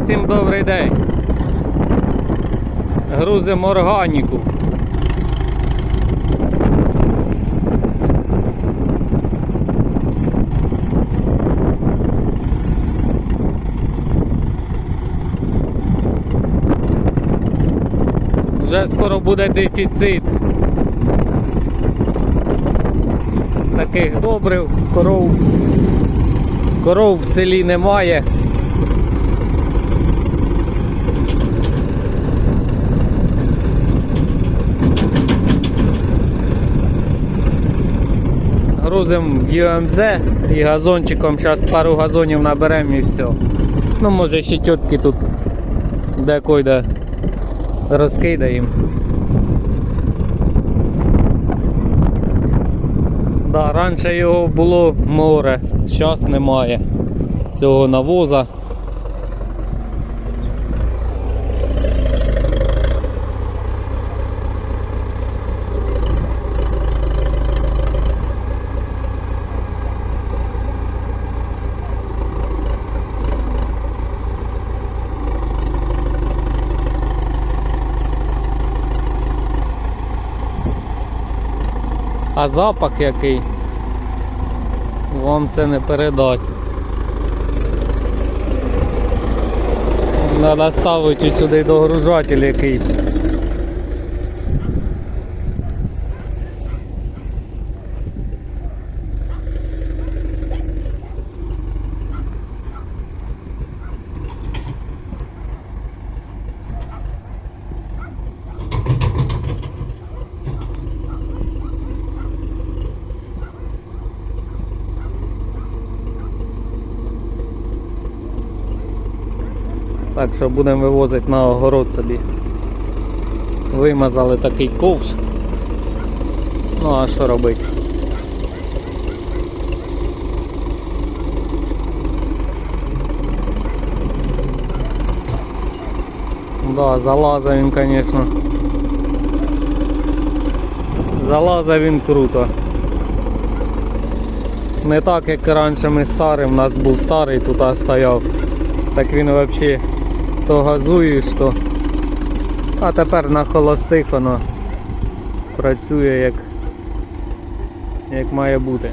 Всім добрий день. Грузимо органіку. Вже скоро буде дефіцит. Таких добрив, коров. Коров в селі немає. Грузим ЮМЗ і газончиком. Зараз пару газонів наберемо і все. Ну може ще тітки тут де-койде розкидаємо. Да, раніше його було море, зараз немає цього навоза. А запах який? Вам це не передать. Треба ставити сюди догружатель якийсь. Так що будемо вивозити на огород собі. Вимазали такий ковш. Ну а що робити? Да, залазив він, звісно. Залазив він круто. Не так як раніше ми старим, у нас був старий тут стояв. Так він взагалі то газуєш, то. А тепер на холостих воно працює як, як має бути.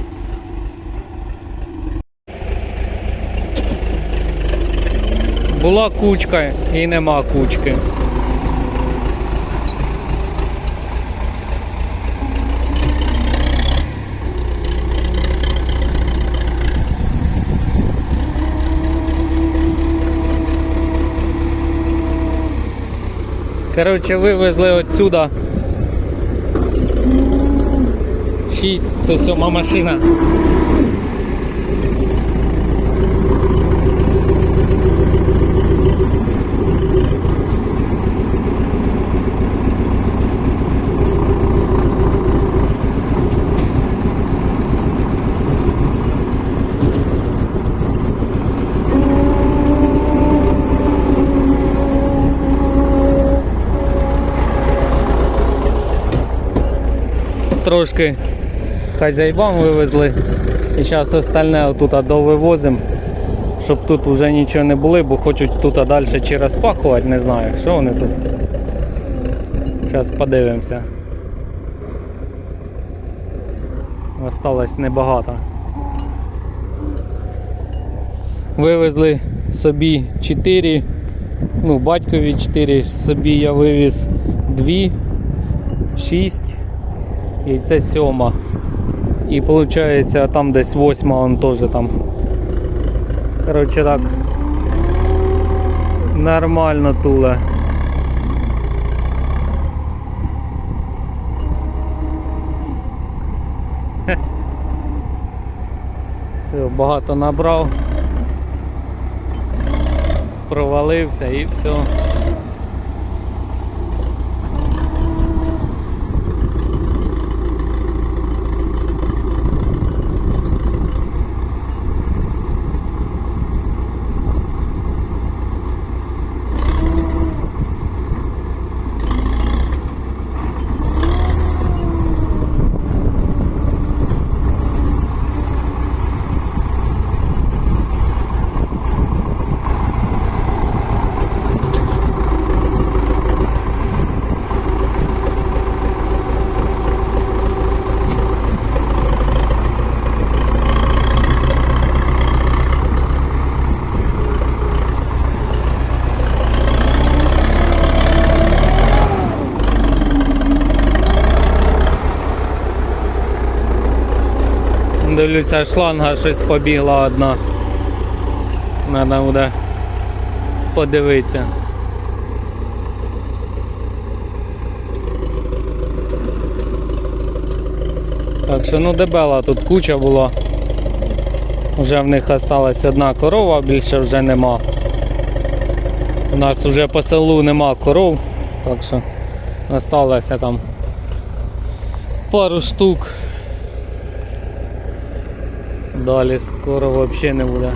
Була кучка і нема кучки. Коротше, вивезли отсюда. 6, це сьома машина. Трошки хазяйвам вивезли. І зараз остальне отут довивозимо, щоб тут вже нічого не було, бо хочуть тут далі чи розпахувати, не знаю, що вони тут. Зараз подивимося. Осталось небагато. Вивезли собі 4, ну, батькові 4, собі я вивіз 2, 6 і це сьома. І виходить там десь восьма он теж там. Коротше так. Нормально туле. Все, багато набрав. Провалився і все. Дивлюся, шланга щось побігла одна. Треба буде подивитися. Так що ну дебела тут куча була. Вже в них осталась одна корова, більше вже нема. У нас вже по селу нема коров, так що осталося там пару штук. Далі скоро взагалі не буде.